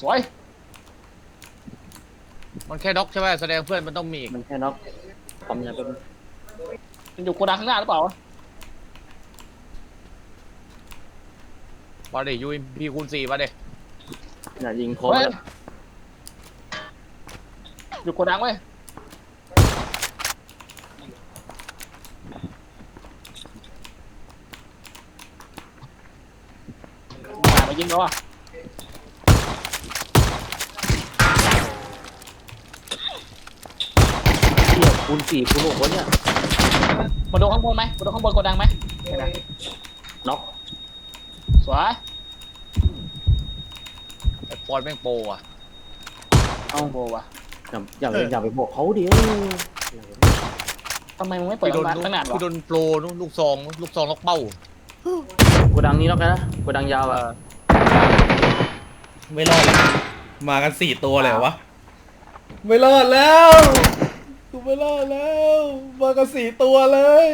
สวย มันแค่ด็อกใช่ไหมแสดงเพื่อนมันต้องมีอีกมันแค่น็อกปั๊มยาแป๊บนึงมันอยู่โกดังข้างหน้าหรือเปล่าวะมาดิยูพีคูณสี่มาดิอย่ายิงคอเฮ้ยแล้วอยู่โกดังเว้ยมามายิงเราอะ เที่ย คูณสี่คูณหกวะเนี่ยมาดูข้างบนไหมมาดูข้างบนโกดังไหมเห็นไหมน็อกสวยไอ้ปอนแม่งโปรอะเอ้าโบว่ะอย่าอย่าไปอย่าไปบอกเขาดิทำไมมึงไม่เปิดพี่โดนร้านตั้งนานวะพี่โดนโปรลูกซองลูกซองล็อกเป้าโกดังนี้น็อกนะโกดังยาวอะไม่รอดเลยมากันสี่ตัวเลยวะ ไม่รอดแล้ว กูไม่รอดแล้ว มากันสี่ตัวเลย